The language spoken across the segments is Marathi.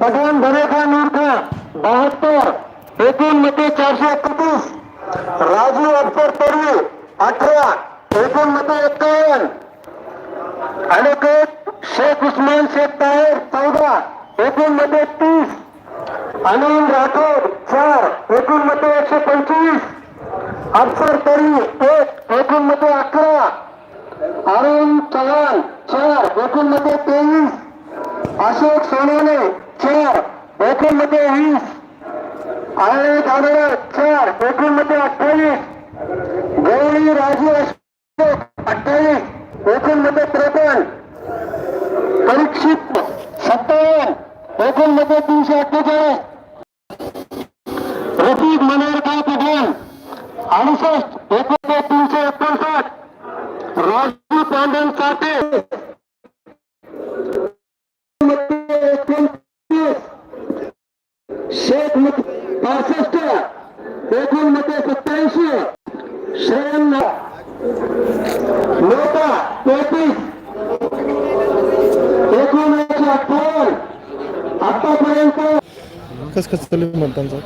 पठाण धनेखा नूरखा बहात्तर एकूण मते चारशे एकतीस. राजू अख्तर तरी अठरा एकूण मते एक्कावन्न अनिकेत शेख उस्मान शेख ताहेर चौदा एकूण मते तीस अनिल राठोड चार एकूण मते एकशे पंचवीस. अफसर तरी एक एकूण मते अकरा. अरुण चव्हाण चार एकूण मते तेवीस. अशोक सोनवणे चार एकूणमध्ये वीस. आळे दादोडा चार एकूणमध्ये अठ्ठावीस. गौरी राजू अशोक अठ्ठावीस. एकूणमध्ये त्रेपन्न. परीक्षित सत्तावन्न. एकूणमध्ये तीनशे अठ्ठेचाळीस. रफिक मनोहरभाई पठाण? अडुसष्ट. एकूण तीनशे एकोणसाठ. राजू पांडन साठे एकोणतीस शेख मत पासष्ट एकूणमध्ये सत्याऐंशी श्रेयन नोटा तेहतीस एकूण एकशे अठ्ठावन्न आतापर्यंत कसं कसं चालू आहे मतदानचं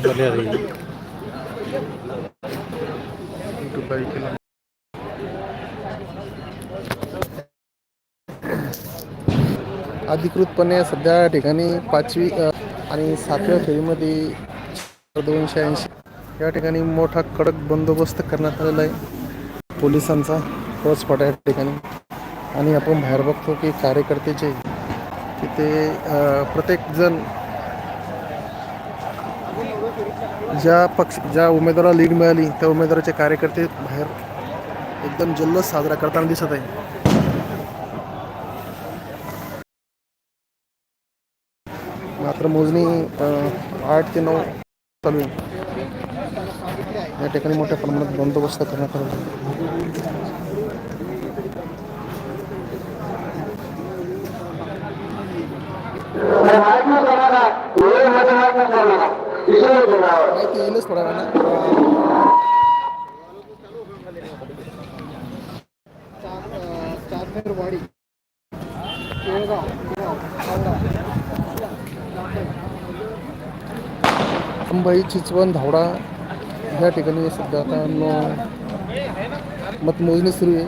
YouTube live अधिकृतपणे सध्या ठिकाणी पाचवी आणि सातव्या फेरीमध्ये दोनशे ऐंशी. या ठिकाणी मोठा कडक बंदोबस्त करण्यात आलेला आहे. पोलिसांचा फौजफाटा या ठिकाणी. आणि आपण बाहेर बघतो की कार्यकर्ते जे तिथे प्रत्येकजण प्रत्येक जण ज्या पक्ष ज्या उमेदवाराला लीड मिळाली त्या उमेदवाराचे कार्यकर्ते बाहेर एकदम जल्लोष साजरा करताना दिसत आहे मात्र मोजणी आठ ते नऊ चालू आहे. या ठिकाणी मोठ्या प्रमाणात बंदोबस्त करण्यात आला. आहे. येईलच थोड्या वेळानं केळगाव अंबाई चिचवण धावडा ह्या ठिकाणी सध्या आता मतमोजणी सुरू आहे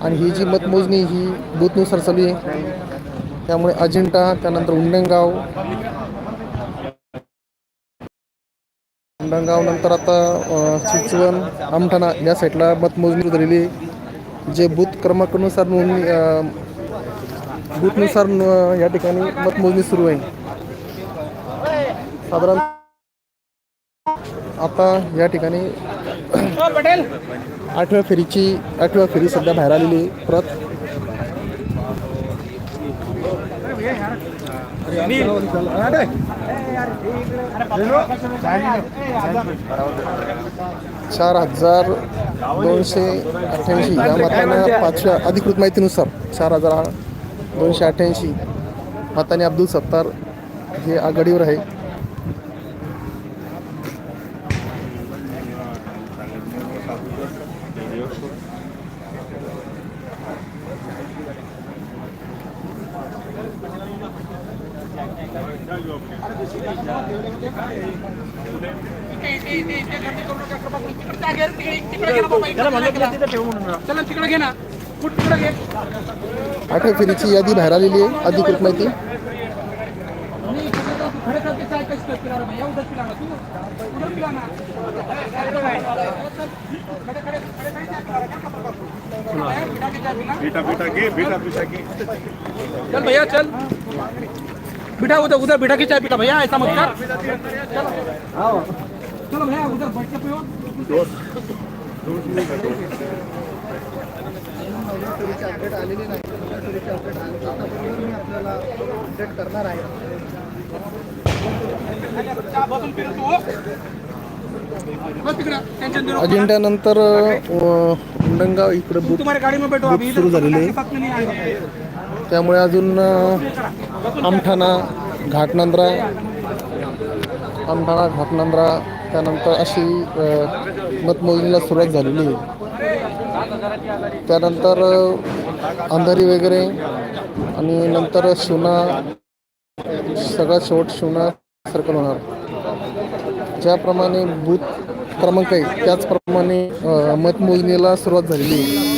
आणि ही जी मतमोजणी ही बूथनुसार चालू आहे त्यामुळे अजिंठा त्यानंतर उंडेंगाव उंडणगाव नंतर आता चिचवण आमठाणा या साईडला मतमोजणी झालेली जे बूथ क्रमांकानुसार नोंदणी बूथनुसार या ठिकाणी मतमोजणी सुरू आहे साधारण आता या ठिकाणी आठव्या फेरीची आठव्या फेरी सध्या बाहेर आलेली आहे परत चार हजार दोनशे अठ्ठ्याऐंशी. या मताने पाचव्या अधिकृत माहितीनुसार चार हजार दोनशे अठ्ठ्याऐंशी. मताने अब्दुल सत्तार हे आघाडीवर आहे. चला फिर घे ना कुठं घे आठव्या बेटा बेटा के बेटा बेटा के चल भैया, चल। बिठा उधर उधर बिठा के चाय पिला भैया ऐसा मत कर चलो चलो भैया उधर बैठ के पियो अपडेट आलेली नाही अपडेट मी आपल्याला अपडेट करणार आहे. अजिंठ्यानंतर उंडणगाव इकडे अभी सुरू झालेले आहे. त्यामुळे अजून आमठाणा घाटनांद्रा आमठाणा घाटनांद्रा त्यानंतर अशी मतमोजणीला सुरुवात झालेली आहे. त्यानंतर अंधारी वगैरे आणि नंतर शिवना सगळा शेवट शिवना सर्कल होणार. ज्याप्रमाणे बूथ क्रमांक आहे त्याचप्रमाणे मतमोजणीला सुरुवात झालेली आहे.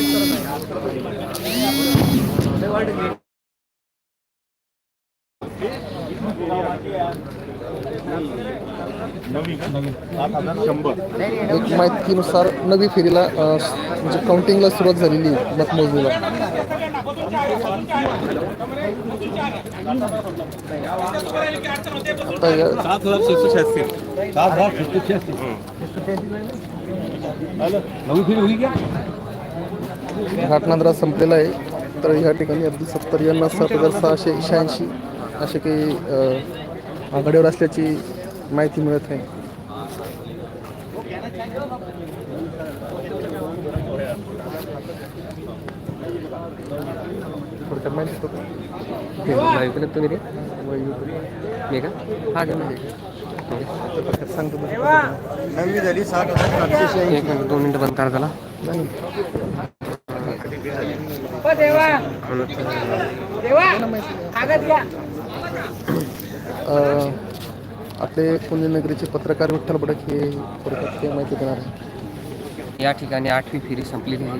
एक माहितीनुसार नवी फेरीला म्हणजे काउंटिंगला सुरुवात झालेली मतमोजणीला. घाटनांद्रा संपलेला आहे तर या ठिकाणी अब्दुल सत्तर यांना सात हजार सहाशे शहाऐंशी असे काही आघाडीवर असल्याची माहिती मिळत आहे थोडक्यात माहिती होतं तुम्ही रे. मी का? हा का तर थोडक्यात सांगतो झाली सात हजार सातशे शहाऐंशी. एक मिनिट दोन मिनिटं बंद करा त्याला नाही. अ, आपले पुण्यनगरीचे पत्रकार विठ्ठल बडक हे थोडक्यात ते माहिती देणार आहे या ठिकाणी आठवी फेरी संपलेली आहे.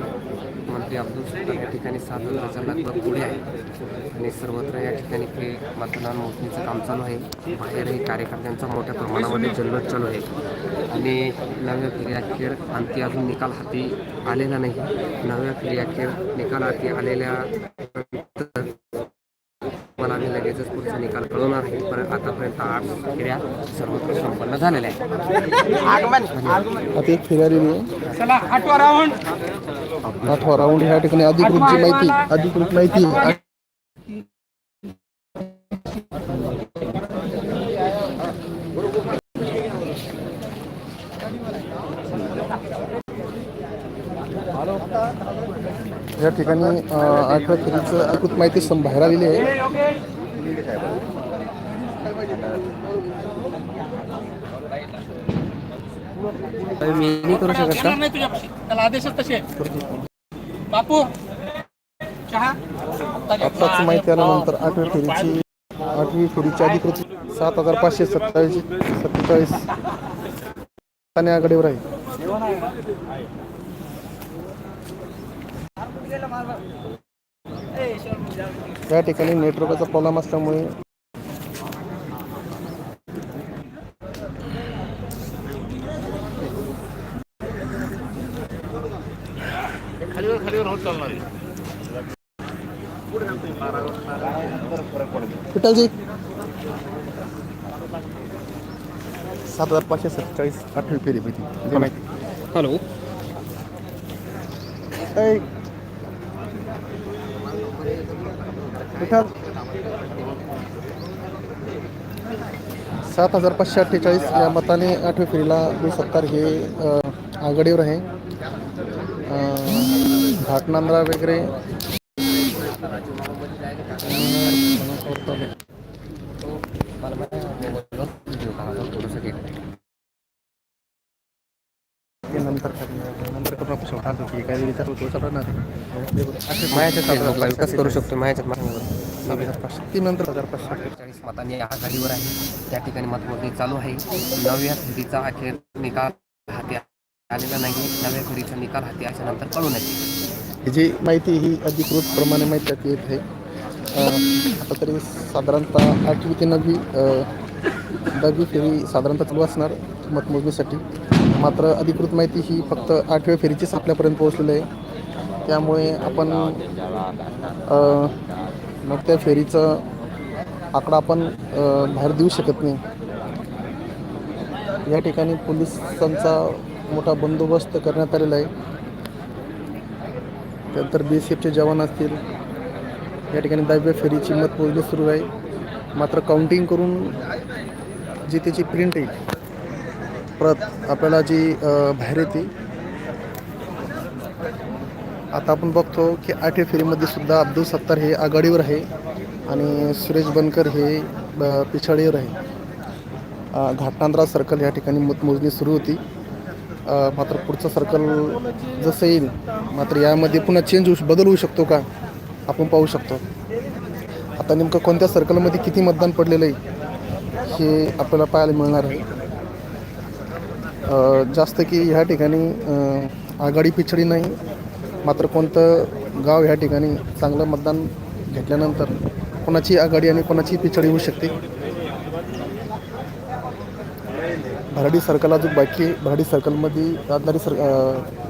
मंत्री अब्दुल सत्तार या ठिकाणी सात हजाराच्या लगभग पुढे आहे. आणि सर्वत्र या ठिकाणी ते मतदान मोजणीचं काम चालू आहे. बाहेरही कार्यकर्त्यांचा मोठ्या प्रमाणामध्ये जल्लोष चालू आहे. आणि नव्या फेरी अखेर अंती अजून निकाल हाती आलेला नाही. नव्या फेरी अखेर निकाल हाती आलेल्या मला आम्ही लगेचच पुढचा निकाल कळवणार आहे. पण आतापर्यंत आठ फेऱ्या सर्वत्र संपन्न झालेल्या आहेत. आता एक आहे चला आठवा राउंड आठवा राऊंड ह्या ठिकाणी अधिकृत माहिती अधिकृत माहिती या ठिकाणी आठव्या फेरीचं अधिकृत माहिती सम बाहेर आलेली आहे. मी नाही करू शकत. का येणार नाही तुझ्यापाशी त्याला आदेशच तसे आहेत. बापू चहा? आत्ताच माहिती आल्यानंतर आठव्या फेरीची आठवी फेरीची अधिकृत सात हजार पाचशे सत्तावीस सत्तेचाळीस आणि आघाडीवर आहे या ठिकाणी नेटवर्कचा प्रॉब्लेम असल्यामुळे विठ्ठलजी सात हजार पाचशे सत्तेचाळीस आठवी फेरी माहिती हॅलो. ऐ. सात हजार पाचशे अठ्ठेचाळीस या मताने आठव्या फेरीला सत्तार हे आघाडीवर आहे घाटनांद्रा वगैरे ते नंतर करणार. नंतर करून विचार होतो विकास करू शकतो पाचशे तीन नंतर हजार पाचशे चाळीस मतांनी आघाडीवर आहे. त्या ठिकाणी मतमोजणी चालू आहे. नव्या फेरीचा अखेर निकाल हाती आलेला नाही नव्या फेरीचा निकाल हाती आल्यानंतर कळून येते. ही जी माहिती ही अधिकृत प्रमाणे माहिती येत आहे. आता तरी साधारणतः आठवी ते नववी दहावी फेरी साधारणतः चालू असणार मतमोजणीसाठी. मात्र अधिकृत माहिती ही फक्त आठव्या फेरीचीच आपल्यापर्यंत पोहोचलेली आहे. त्यामुळे आपण मग त्या फेरीचं आकडा आपण बाहेर देऊ शकत नाही. या ठिकाणी पोलिसांचा मोठा बंदोबस्त करण्यात आलेला आहे. त्यानंतर बी एस एफचे जवान असतील. या ठिकाणी दहाव्या फेरीची मतमोजणी सुरू आहे. मात्र काउंटिंग करून जी त्याची प्रिंट आहे प्रत आपल्याला जी बाहेर येते आता आपण बघतो की आठव्या फेरीमध्ये सुद्धा अब्दुल सत्तार हे आघाडीवर आहे आणि सुरेश बनकर हे ब- पिछाडीवर आहे. घाटनांद्रा सर्कल या ठिकाणी मतमोजणी सुरू होती. मात्र पुढचं सर्कल जसं येईल मात्र यामध्ये पुन्हा चेंज होऊ बदल होऊ शकतो का? आपण पाहू शकतो. आता नेमकं कोणत्या सर्कलमध्ये किती मतदान पडलेलं आहे हे आपल्याला पाहायला मिळणार आहे. जास्त की ह्या ठिकाणी आघाडी पिछडी नाही मात्र कोणतं गाव ह्या ठिकाणी चांगलं मतदान घेतल्यानंतर कोणाची आघाडी आणि कोणाची पिछडी होऊ शकते? भराडी सर्कल अजून बाकी भराडी सर्कलमध्ये अंधारी सर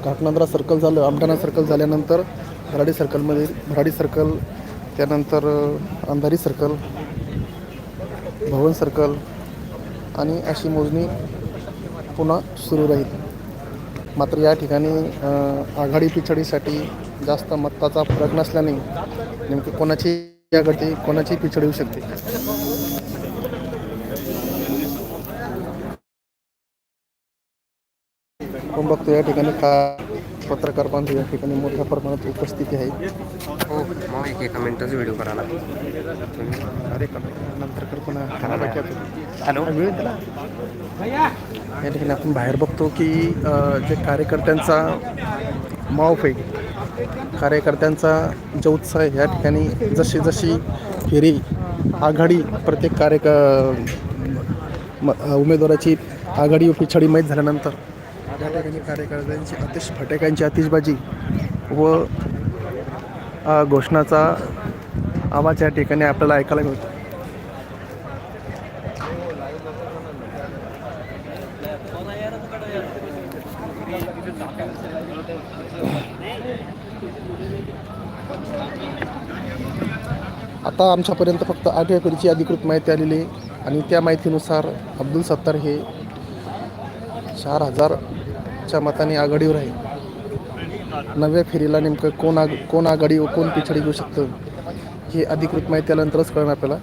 घाटनांद्रा सर्कल झालं आमठाणा सर्कल झाल्यानंतर भराडी सर्कलमध्ये भराडी सर्कल त्यानंतर अंधारी सर्कल भवन सर्कल आणि अशी मोजणी पुन्हा सुरू राहील. मात्र या ठिकाणी आघाडी पिछडीसाठी जास्त मताचा फरक नसल्याने नेमकी कोणाची आघाडी कोणाची पिछडी होऊ शकते? आपण बघतो या ठिकाणी का पत्रकार बांधव या ठिकाणी मोठ्या प्रमाणात उपस्थिती आहे हो मग एक एका मिनिटाचा व्हिडिओ करा ना. अरे नंतर कल्पना हॅलो? वेळ दिला या ठिकाणी आपण बाहेर बघतो की जे कार्यकर्त्यांचा मावफ आहे कार्यकर्त्यांचा जो उत्साह आहे. या ठिकाणी जशी जशी फेरी आघाडी प्रत्येक कार्यक उमेदवाराची आघाडी पिछाडी माहीत झाल्यानंतर या ठिकाणी कार्यकर्त्यांची आतिश फटाक्यांची आतिषबाजी व घोषणाचा आवाज या ठिकाणी आपल्याला ऐकायला मिळतो. आता आमच्यापर्यंत फक्त आठव्या फेरीची अधिकृत माहिती आलेली आहे. आणि त्या माहितीनुसार अब्दुल सत्तार हे चार हजार च्या मताने आघाडीवर आहे. नव्या फेरीला नेमकं कोण आग कोण आघाडी व कोण पिछाडी घेऊ शकतं हे अधिकृत माहिती आल्यानंतरच कळणार आपल्याला.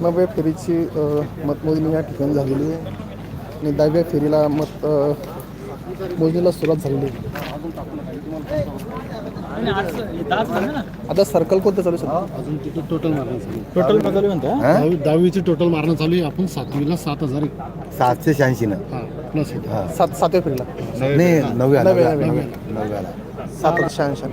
नवव्या फेरीची मतमोजणी या ठिकाणी झालेली आहे. आणि दहाव्या फेरीला मत मोजणीला सुरुवात झालेली आहे. आता सर्कल कोणतं चालू शकतो अजून तिथे टोटल मारणं चालू टोटल चालू म्हणता? दहावी दहावीची टोटल मारणं चालू आहे. आपण सातवीला सात हजार. सातशे शहाऐंशी ना हा. प्लस. सात सातव्या फेरीला. नाही नवव्या नवव्या, नवव्या नवव्या. नवव्याला सात शहाऐंशी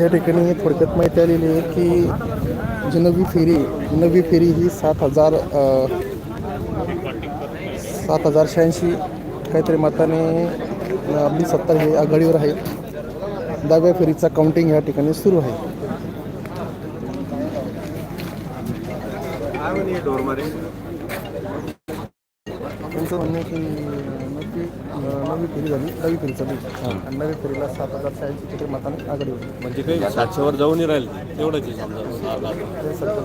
या ठिकाणी थोडक्यात माहिती आलेली आहे की जी नवी फेरी नवी फेरी ही सात हजार सात हजार शहाऐंशी काहीतरी मताने अब्दुल सत्तार हे आघाडीवर आहे. दहाव्या फेरीचा काउंटिंग या ठिकाणी सुरू आहे. त्यांचं म्हणणं की नवी फेरी झाली. नवी फेरी चालू आहे. आणि नवी फेरीला सात हजार शहाऐंशी काहीतरी मताने आघाडीवर आहे. म्हणजे काही सातशेवर जाऊन नाही राहील. तेवढंच आहे समजा. हे सरकार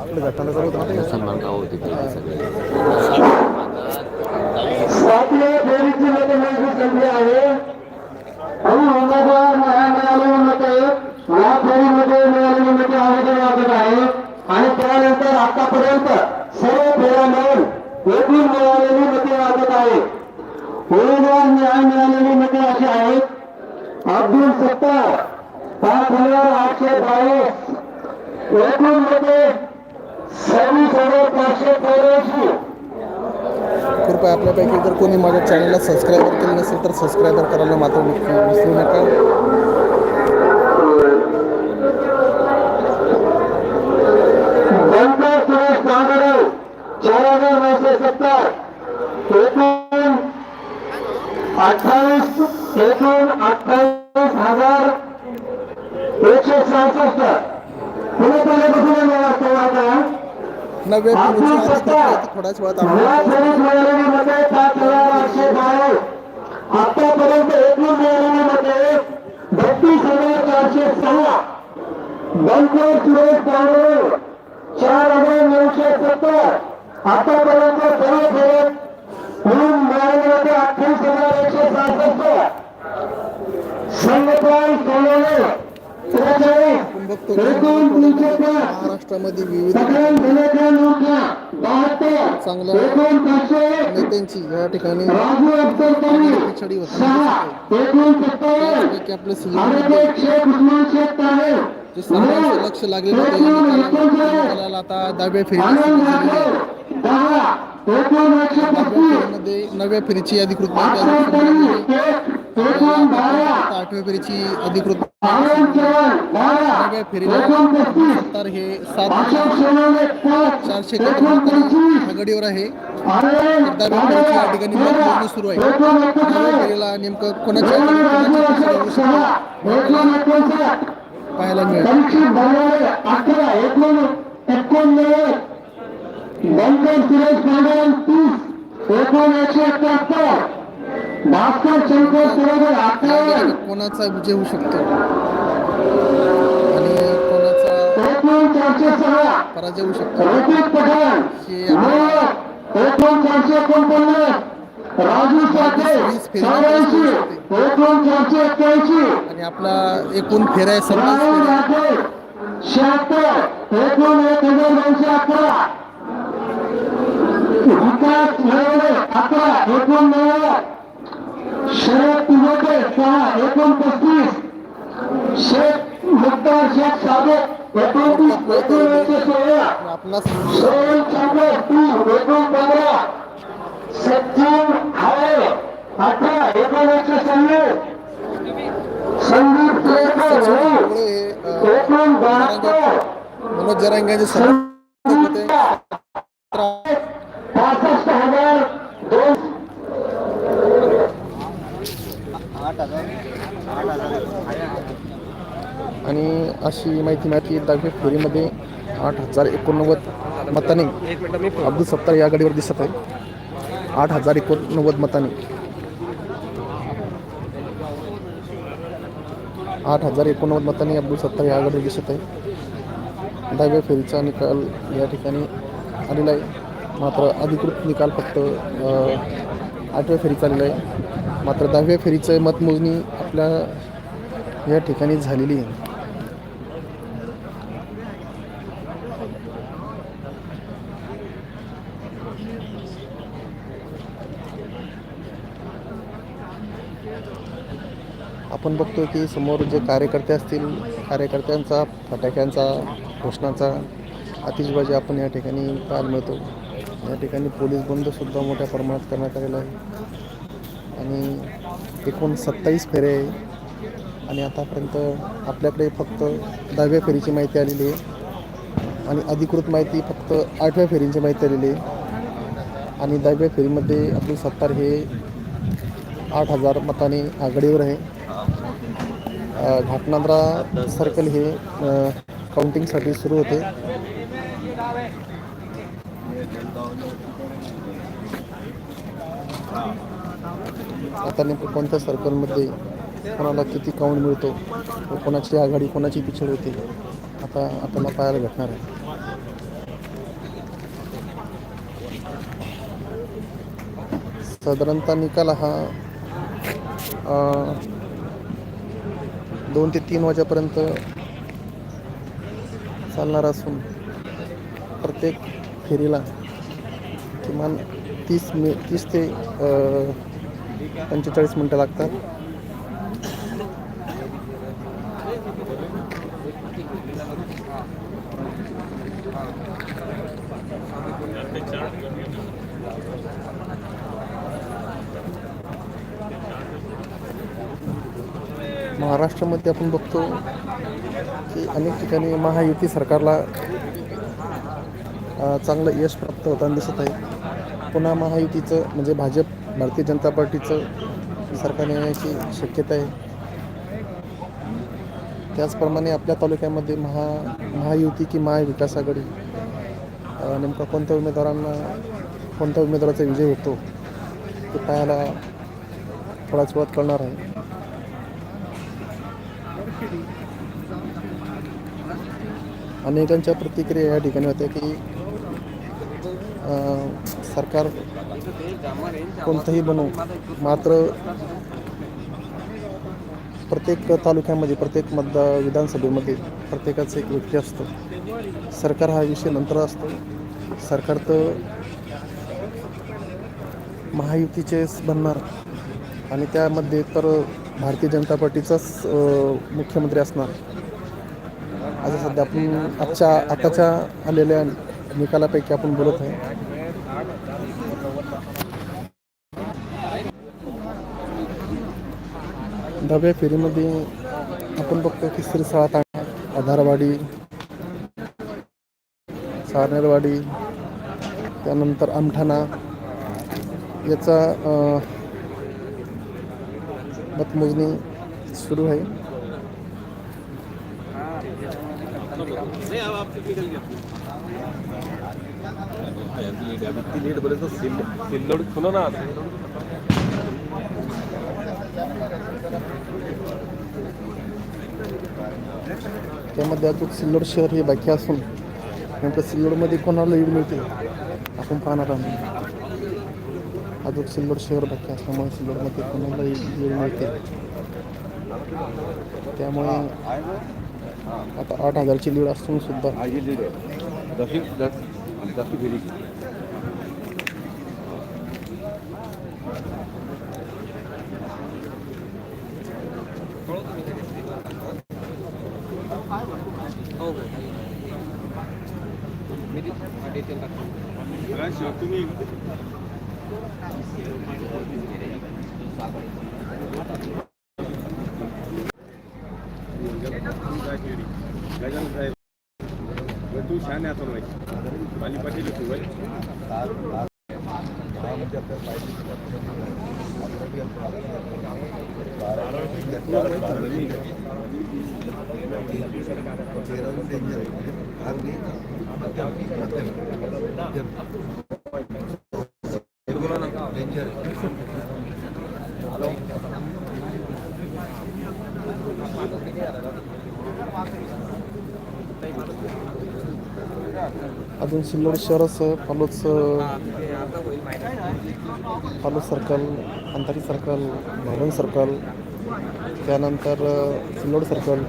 आपलं घटना चालू होतं ना ते. सातव्या फेरीची आहे. आणि उमेदवार न्याय मिळालेली मते या फेरीमध्ये मिळालेली मते अवैध वागत आहे. आणि त्यानंतर आतापर्यंत सर्व फेऱ्या मिळून एकूण मिळालेली मते वागत आहे. उमेदवार न्याय मिळालेले नेते असे आहेत. अब्दुल सत्तार पाच हजार आठशे बावीस. एकूण नेते सव्वीस हजार पाचशे चौऱ्याऐंशी. कृपया आपल्यापैकी जर कोणी माझ्या चॅनलला सबस्क्राईबर केलं नसेल तर सबस्क्राईबर करायला मात्र विसरू नका. हजार आठशे बावीस आतापर्यंत एकूण मिळालेली मते बत्तीस हजार चारशे सहा. बंकर सुरेश कांगडे चार हजार नऊशे सत्तर. आतापर्यंत सर्व फेरीत अठ्ठावीस हजार एकशे सहासष्ट. सोनवणे त्रेचाळीस. एकूण तीनशे महाराष्ट्रामध्ये विविध चांगल्या नेत्यांची या ठिकाणी पिछाडी त्यापैकी आपलं सिंहमध्ये आरोग्य शेख उस्मान शेख ताहेर जे सर्वांचं लक्ष लागलेलं होतं आता दहाव्या फेरीमध्ये नवव्या फेरीची अधिकृत माहिती आठव्या फेरीची अधिकृत सत्तार हे सात चारशे आघाडीवर आहे. या ठिकाणी मतमोजणी सुरू आहे. नेमकं कोणाच्या पाहायला मिळेल. कोणाचा विजय होऊ शकतो? आणि कोणाचा पराजय होऊ शकतो? हे आणि आपला एकूण फेऱ्या आहे सत्तावीस शरद तिजोटे सहा एकूण पस्तीस शेख मुक्तार शेख सादेक एकोणतीस एकूण एकशे सोळा सोहन चांदे तीन एकूण पंधरा सचिन हाळे अठरा एकूण एकशे सव्वीस संदीप ढोबळे हे. एकूण बहात्तर मनोज जरांगे सर्व होते पासष्ट हजार दोन. आणि अशी माहिती मिळाली दहावी फेरीमध्ये आठ हजार एकोणनव्वद मतांनी अब्दुल सत्तार या गाडीवर दिसत आहे. आठ हजार एकोणनव्वद मतांनी. आठ हजार एकोणनव्वद मतांनी अब्दुल सत्तार या गाडीवर दिसत आहे. दहाव्या फेरीचा निकाल या ठिकाणी आलेला आहे. मात्र अधिकृत निकाल फक्त आठव्या फेरीचा आलेला आहे. मात्र दहाव्या फेरीचं मतमोजणी आपल्या या ठिकाणी झालेली आहे. आपण बघतो की समोर जे कार्यकर्ते असतील कार्यकर्त्यांचा फटाक्यांचा घोषणाचा आतिषबाजी आपण या ठिकाणी पाहायला मिळतो. या ठिकाणी पोलीस बंदसुद्धा मोठ्या प्रमाणात करण्यात आलेला आहे. आणि एकूण सत्तावीस फेरे आहे. आणि आतापर्यंत आपल्याकडे फक्त दहाव्या फेरीची माहिती आलेली आहे. आणि अधिकृत माहिती फक्त आठव्या फेरींची माहिती आलेली आहे. आणि दहाव्या फेरीमध्ये आपली सत्तार हे आठ हजार मताने आघाडीवर आहे. घाटनांद्रा सर्कल हे काउंटिंगसाठी सुरू होते. आता नेमकं कोणत्या सर्कलमध्ये कोणाला किती काउंट मिळतो? व कोणाची आघाडी कोणाची पिछड होते? आता आपल्याला पाहायला भेटणार आहे. साधारणतः निकाल हा दोन ते तीन वाजेपर्यंत चालणार असून प्रत्येक फेरीला किमान तीस मि तीस ते पंचेचाळीस मिनटं लागतात. महाराष्ट्रामध्ये आपण बघतो की अनेक ठिकाणी महायुती सरकारला चांगलं यश प्राप्त होताना दिसत आहे. पुन्हा महायुतीचं म्हणजे भाजप भारतीय जनता पार्टीचं सरकार येण्याची शक्यता आहे. त्याचप्रमाणे आपल्या तालुक्यामध्ये महा महायुती की महाविकास आघाडी नेमका कोणत्या उमेदवारांना कोणत्या उमेदवाराचा विजय होतो ते पाहायला थोडाच वेळात कळणार आहे. अनेकांच्या प्रतिक्रिया या ठिकाणी होत्या की सरकार कोणतंही बनवू मात्र प्रत्येक तालुक्यामध्ये प्रत्येक मतदार विधानसभेमध्ये प्रत्येकाचा एक व्यक्ती असतो. सरकार हा विषय नंतर असतो. सरकार तर महायुतीचेच बनणार आणि त्यामध्ये तर भारतीय जनता पार्टीचाच मुख्यमंत्री असणार. आता सध्या आपण आजच्या आताच्या आलेल्या निकालापैकी आपण बोलत आहे. दहाव्या फेरीमध्ये आपण बघतो की सिरसाळा तांडा आधारवाडी सारनेरवाडी त्यानंतर आमठाणा याचा मतमोजणी सुरू आहे. बरेच सिल्लोड खुलो ना त्यामध्ये अजून सिल्लोड शहर हे बाकी असून नेमकं सिल्लोडमध्ये कोणाला ईड मिळते आपण पाहणार आहोत. अजून सिल्लोड शहर बाकी असल्यामुळे सिल्लोडमध्ये कोणाला लीड मिळते. त्यामुळे आता आठ हजारची लीड असून सुद्धा दफी दफी फेरी तू छान आहे आता माहिती पाणी पाटील तू अजून सिल्लोड शहरासह पालोच Palod circle Antari circle Bhavan circle त्यानंतर सिल्लोड सर्कल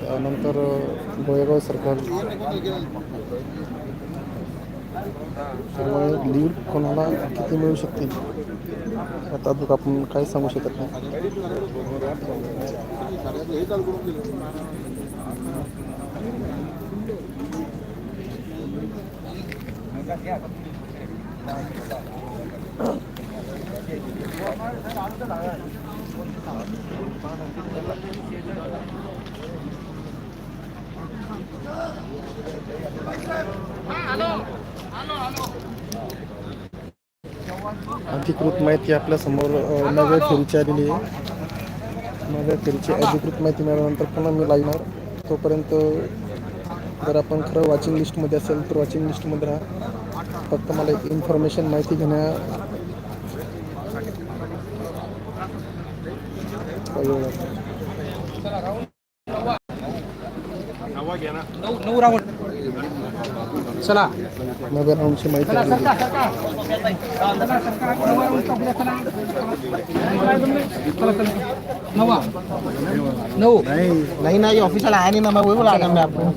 त्यानंतर अ, गोळेगाव सर्कल. त्यामुळे लीड कोणाला किती मिळू शकते आता अजून आपण काही सांगू शकत नाही. अधिकृत माहिती आपल्यासमोर समोर नव्या फेरीची आलेली आहे. नव्या फेरीची अधिकृत माहिती मिळाल्यानंतर पुन्हा मी लागणार तोपर्यंत जर आपण खरं वॉचिंग लिस्टमध्ये असेल तर वॉचिंग लिस्टमध्ये राहा. फक्त मला एक इन्फॉर्मेशन माहिती घेण्या नऊ नऊ राऊंड चला नव्या राऊंडची माहिती आलेली आहे. नवा नऊ नहीं नहीं ऑफिशियल आया नहीं ना मैं वही बोला था मैं आपको